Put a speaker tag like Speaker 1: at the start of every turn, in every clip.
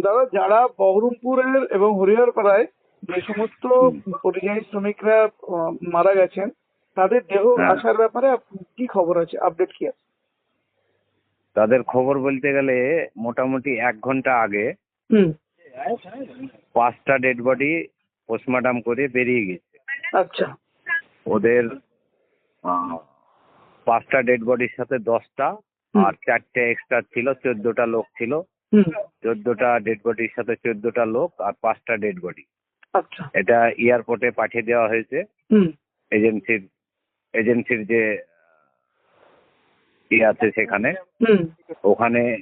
Speaker 1: দাদা যারা বহরমপুরের এবং হরিহরপাড়ায় যে সমস্ত পরিযায়ী শ্রমিকরা মারা গেছেন তাদের দেহ
Speaker 2: হ্যাঁ।
Speaker 1: আসার ব্যাপারে কি খবর আছে? আপডেট কি আছে?
Speaker 2: তাদের খবর বলতে গেলে মোটামুটি এক ঘণ্টা আগে পাঁচটা ডেড বডি পোস্টমর্টম করে বেরিয়ে গেছে
Speaker 1: আচ্ছা।
Speaker 2: ওদের পাঁচটা ডেড বডির সাথে দশটা আর চারটে এক্সট্রা ছিল চোদ্দটা লোক ছিল। চোদ্দটা ডেড বডির সাথে চোদ্দটা লোক আর পাঁচটা ডেড বডি
Speaker 1: আচ্ছা।
Speaker 2: এটা এয়ারপোর্টে পাঠিয়ে দেওয়া হয়েছে।
Speaker 1: হুম।
Speaker 2: এজেন্সির এজেন্সির যে ইয়ে আছে সেখানে। ওখানে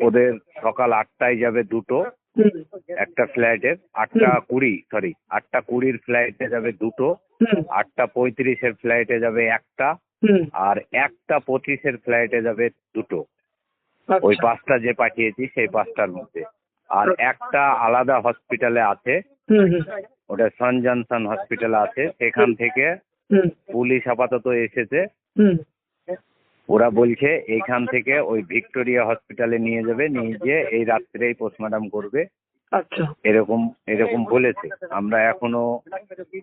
Speaker 2: ওদের সকাল আটটায় যাবে দুটো। একটা ফ্লাইটের আটটা কুড়ি সরি আটটা কুড়ির ফ্লাইটে যাবে দুটো। আটটা পঁয়ত্রিশের ফ্লাইটে যাবে একটা। আর একটা পঁচিশের ফ্লাইটে যাবে দুটো। ওই
Speaker 1: আচ্ছা
Speaker 2: পাঁচটা যে পাঠিয়েছি সেই পাঁচটার মধ্যে। আর একটা আলাদা হসপিটালে আছে। ওটা সন জনসন হসপিটাল আছে। সেখান থেকে পুলিশ আপাতত এসেছে। ওরা বলছে এইখান থেকে ওই ভিক্টোরিয়া হসপিটালে নিয়ে যাবে। নিয়ে গিয়ে এই রাত্রেই পোস্টমর্টম করবে।
Speaker 1: আচ্ছা।
Speaker 2: এরকম এরকম বলেছে। আমরা এখনও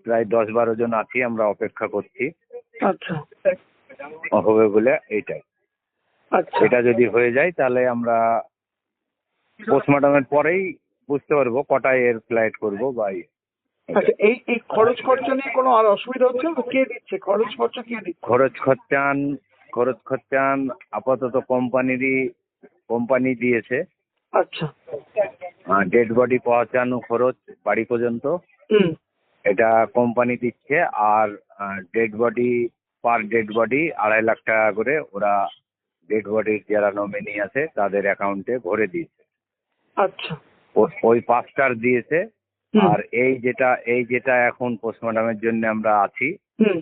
Speaker 2: প্রায় দশ বারো জন আছি আমরা অপেক্ষা করছি।
Speaker 1: আচ্ছা।
Speaker 2: হবে বলে এইটাই।
Speaker 1: আচ্ছা
Speaker 2: এটা যদি হয়ে যায় তাহলে আমরা পোস্টমর্টমের পরেই বুঝতে পারব কটায় এর ফ্লাইট করব বা ইয়ে।
Speaker 1: আচ্ছা এই এই খরচ খরচা নিয়ে কোনো আর অসুবিধা হচ্ছে না? কে দিচ্ছে? খরচ খরচা কে দিচ্ছে?
Speaker 2: খরচ খরচান খরচ খরচান আপাতত কোম্পানিরই কোম্পানি দিয়েছে।
Speaker 1: আচ্ছা।
Speaker 2: ডেড বডি পৌঁছানো খরচ বাড়ি পর্যন্ত। এটা কোম্পানি দিচ্ছে আর dead body per dead body আড়াই লাখ টাকা করে ওরা ডেড বডির যারা নমিনি আছে তাদের অ্যাকাউন্টে ভরে দিয়েছে।
Speaker 1: আচ্ছা।
Speaker 2: ওই পাঁচটার দিয়েছে। আর এই যেটা এই যেটা এখন পোস্টমর্টমের জন্য আমরা আছি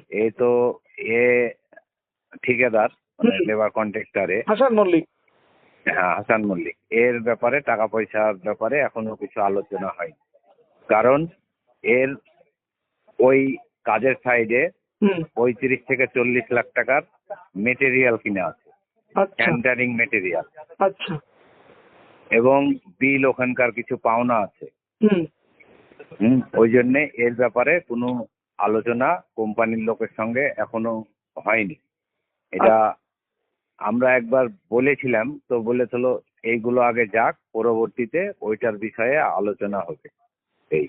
Speaker 2: এ তো এ ঠিকাদার। লেবার কন্ট্রাক্টরে
Speaker 1: হাসান মল্লিক।
Speaker 2: হ্যাঁ হাসান মল্লিক। এর ব্যাপারে টাকা পয়সার ব্যাপারে এখনও কিছু আলোচনা হয়নি। কারণ এর ওই কাজের সাইডে পঁয়ত্রিশ থেকে চল্লিশ লাখ টাকার মেটেরিয়াল কিনে আছে।
Speaker 1: আচ্ছা।
Speaker 2: হ্যান্ডারিং মেটেরিয়াল
Speaker 1: আচ্ছা।
Speaker 2: এবং বিল ওখানকার কিছু পাওনা আছে।
Speaker 1: হুম।
Speaker 2: হুম ওই জন্যে এর ব্যাপারে কোনো আলোচনা কোম্পানির লোকের সঙ্গে এখনও হয়নি। এটা আমরা একবার বলেছিলাম তো বলেছিল এইগুলো আগে যাক পরবর্তীতে ওইটার বিষয়ে আলোচনা হবে। এই।